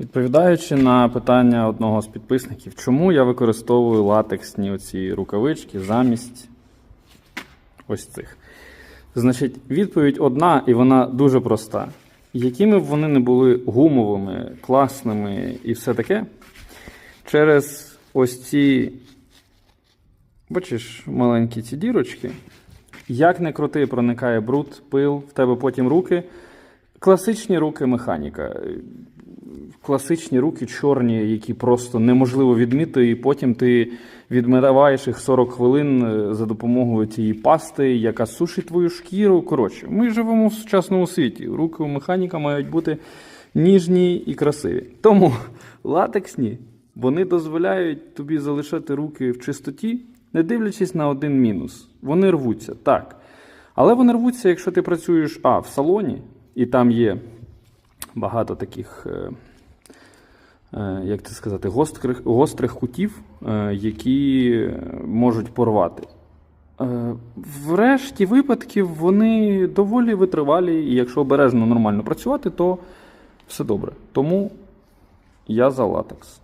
Відповідаючи на питання одного з підписників, чому я використовую латексні оці рукавички замість ось цих. Значить, відповідь одна, і вона дуже проста. Якими б вони не були гумовими, класними і все таке, через ось ці, бачиш, маленькі ці дірочки, як не крути, проникає бруд, пил, в тебе потім руки. Класичні руки механіка. Класичні руки чорні, які просто неможливо відмити, і потім ти відмиваєш їх 40 хвилин е, за допомогою цієї пасти, яка сушить твою шкіру. Коротше, ми живемо в сучасному світі. Руки у механіка мають бути ніжні і красиві. Тому латексні вони дозволяють тобі залишати руки в чистоті, не дивлячись на один мінус. Вони рвуться, так. Але вони рвуться, якщо ти працюєш а, в салоні, і там є багато таких, е, як це сказати, гострих, гострих кутів, е, які е, можуть порвати. врешті В решті випадків вони доволі витривалі, і якщо обережно нормально працювати, то все добре. Тому я за латекс.